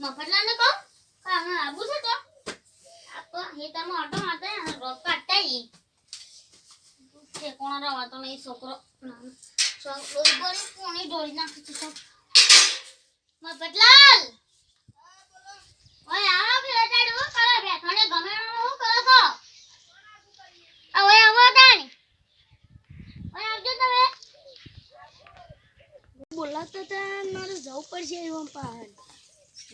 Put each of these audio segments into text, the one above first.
મફતલાલને કહું? આબુ તો. આ તો ખેતરમાં આંટો મારતા હોય ને રોપ કાઢતા ઈ. ઠેકોણો નહીં, છોકરો નાનો. છો- ડોઈ બોરી કોણી નાખે છે તો. મફતલાલ ઓય, આવો કે રટાડું હું કરો ગમે હું, કરો છો ઓય, આવો તાણી ઓય આવજો તમે બોલાતા હતા મારે છે એવા પહાડ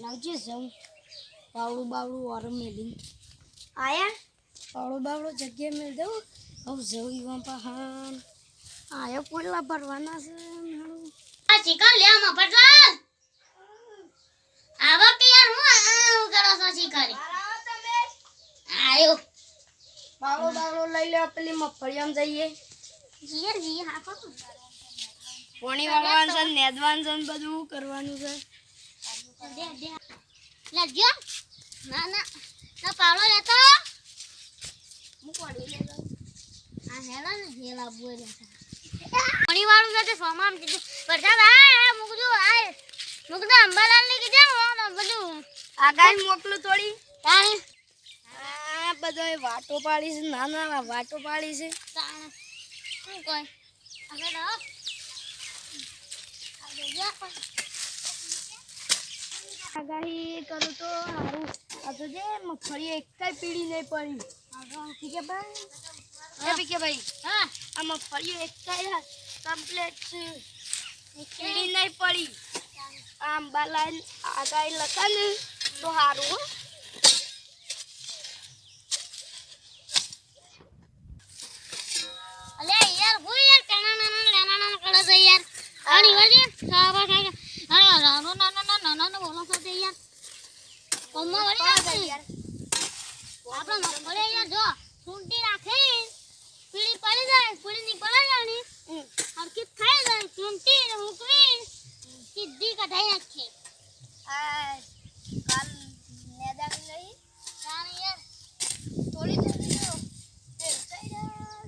લાવજે જવું બાવડું બાવડું ઓરમ મેલી આયા? બાવડું બાવડું જગ્યાએ મેળ દઉં? હવે જવું એવા પહાડ આયા પોટલા ભરવાના છે આ ચિકન લે મફતલાલ આવો કે યાર હું આવું કરો છો ચિકન? આયો. બાવડો બાવડું લઈ લે પેલી મફળિયામાં જઈએ. જીએ જીએ હા કો પોણી વાળવાનું છે નેદવાનું છે ને બધું કરવાનું છે. લાગ્યો? ના ના. ના પાવડો લેતો? હું પોણી લેતો આ હેલા ને હેલા બોય લેતા. પોણી વાળું સાથે સોમામ કીધું. વરસાદ આ મુકજો આ મુકજો અંબાલાલ ને કીધું હું બધું. આગાહી મોકલું થોડી. તાણી. આ બધો વાટો પાડી છે ના ના વાટો પાડી છે. શું કોઈ? આગળ આગાહી કરું તો સારું આ તો જે મગફળી એક કઈ પીળી નહીં પડી. ઠીક ભાઈ? એ પીકે ભાઈ હા. આ મગફળી એક કઈ કમ્પ્લેટ છે. પીળી નહીં પડી. આંબા લાઈન આગાહી લખા ને તો સારું આની વાજી ખાવા ખાઈ અરે નાનો નાનો નાનો બોલો તે યાર કોમમાં વળી આવશે આપણે મગફળી યાર જો સૂંટી રાખી પીળી પડી જાય પીળી ની પડે જાણી હરકી ખાઈ જાય સૂંટી ને હુકવી સીધી કઢાઈ નાખી આ કાલ મેદાન નહીં તાણી યાર થોડી થોડી તો તેલ થઈ જાય.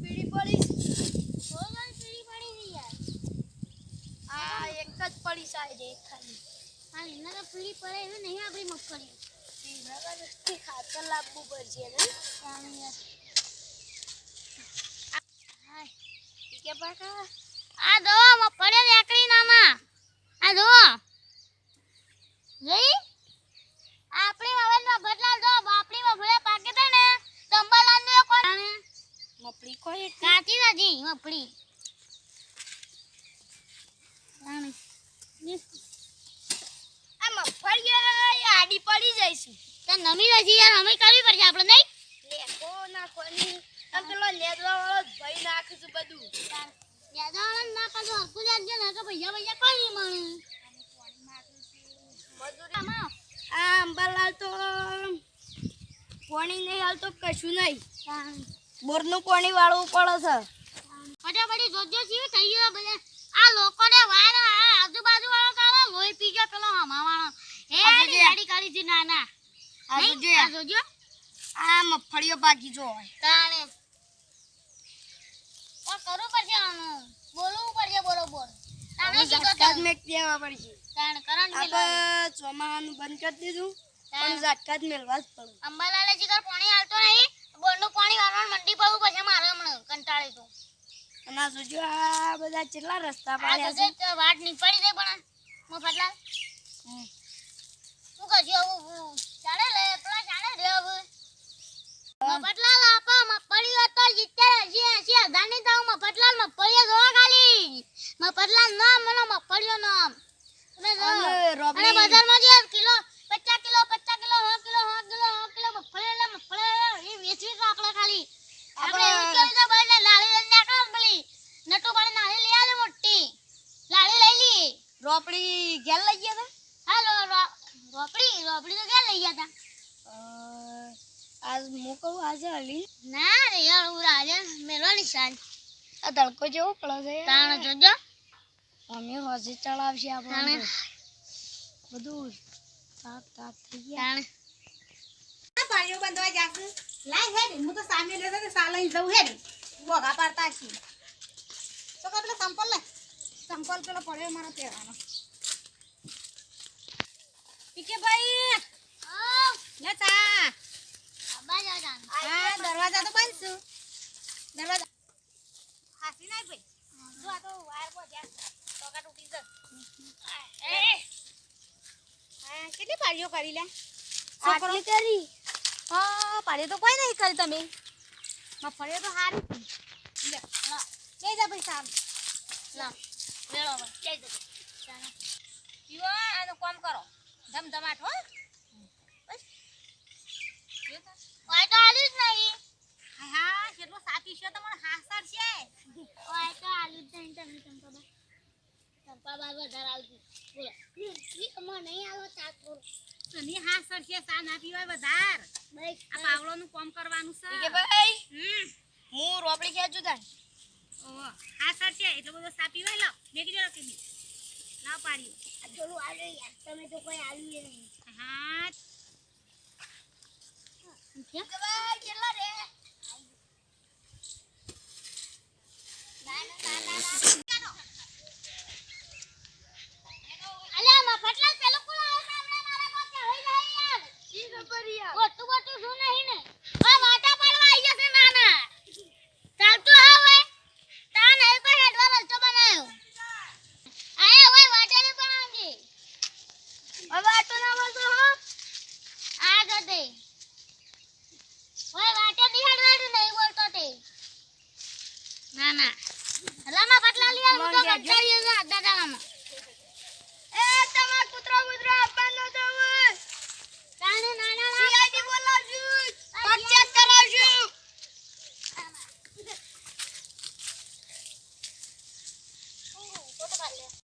પીળી પડી થોડી ઘણી પીળી પડી ગઈ યાર આ એક જ પડી ખાલી. હા એમને તો પીળી પડે એવી નહીં આપણી મગફળી. નગરથી ખાતર લાવવું પડશે ને. તાણી યાર. હાય. ઠીક છે પાકા આ દો મગફળી નામાં. આ દો જોઈ? આપણી મગફળી પાકે ને. તો અંબાલાલ કોણ મપડી કોઈ કાચી નથી મગફળી તાણી. આ મગફળી જઈશું તો નમી નથી યાર અમે કરવી પડશે આપણે નહીં? લેકો નાખવાની આ પેલો લેદવા વાળો ભાઈ નાખશું બધું. યાદવાળા ના કાઢો હરકું જાજો ને ભૈયા ભૈયા કોઈ મજૂરી. આ અંબાલાલ તો પાણી નહીં હાલ તો કશું નહીં. બોરનું પાણી વાળવું પડે છે. ફટાફટી જોજો છીએ થઈ ગયો બધા. આ લોકોને વાર આ આજુબાજુ વાળો કાળો લોહી પી ગયો પેલો હમા વાળો હે આ જોજે. ગાડી કાઢી છે નાના આ નહીં? આ જોજો. આ મગફળીઓ પાકી જો તાણે. ઓ કરવું પડશે આનું. બોલવું પડશે બરોબર. તાણે હવે શીખો ઝાટકા જ તમે. મેક દેવા પડશે તાણે કરંટ બિલ આપણે ચોમાહાનું બંધ કરી દીધું. પણ ઝાટકા જ મેળવા જ પડે. અંબાલાલે જીગર પાણી હાલતો નહીં. બોરનું પાણી વાળવાનું મંડી પડવું પછી મારે હમણાં કંટાળી તો. અને આ જોજો આ બધા કેટલા રસ્તા પાડ્યા છે. વાટ નીકળી દે પણ મફતલાલ. હમ. શું કરજો હવે ચાલે લે પેલા ચાલે રે હવે. મફતલાલ આપા મગફળી તો સિત્તેર એસી એસી હજારની તો મફતલાલ મગફળીઓ જોવા ખાલી. મફતલાલ નામ મને મગફળીઓ નામ અને અને બજારમાં જે કિલો પચાસ કિલો પચાસ કિલો સો કિલો સો કિલો સો કિલો મગફળી એટલે મગફળી વેચવી તો આપણે ખાલી. આપણે એવું કેવું છે ભાઈ લાળી લઈને નાખો પેલી. નટુ નાળી લઈ આવે મોટી. લાળી લઈ લી. રોપડી ઘેર લઈ ગયા રોપડી તો ક્યાં લઈ ગયા તા? હતા આજ મોકલું આજે હલી ના રે યાર હું રાજે મેળવાની નિશાન આ તડકો જેવો પડે છે તાણ જોજો. અમે હોજી ચડાવશે આપણે બધું તાપ તાપ થઈ ગયા. તાણ. પાણીઓ બંધવા જાશું. લાય હેડ હું તો સામે લેતો તો સા જવું જઉં હેડ બોગા પાડતા છી તો કે પેલો સંપલ લે. સંપલ પેલો પડ્યો મારો પહેરવાનો પીકે ભાઈ લે હા દરવાજા તો બંધ છું. દરવાજા હાસી નાખ ભાઈ જો આ તો વાયર પર ધ્યાન ટોકા તૂટી એ. હા કેટલી કરી લે આટલી કરી? હા તો કોઈ નહીં કરી તમે. મફળીઓ તો હારી લે લા જા પૈસા લા મેળો હવે. જઈ પીવો આનું કામ કરો. ધમધમાટ હો બસ જો તો. ઓય તો આલી જ નહીં હા કેટલો સાચી છે તમારો હાસર છે. ઓય તો આલી જ તમે ચંપા ચંપા બા વધારે આવતી બોલો. ઈ અમાર નહીં આવો ચાક બોલો સની હાસર છે સા ના પીવાય વધાર. ભાઈ આ પાવલોનું કામ કરવાનું છે. કે ભાઈ હમ. હું રોપડી ખેંચું તાન ઓહો હાસર છે એટલો બધો સા પીવાય કે પાડ્યું આ થોડું આલે યાર તમે તો કોઈ આલ્યું નહીં. હા. કે ભાઈ કેટલા રે અલ્યા મફતલા પેલો કોણ આવ્યો છે હમણાં મારા પાસે હોય નહીં યાર ઈ ગોટું ગોટું શું નહીં ને? ઓય વાટા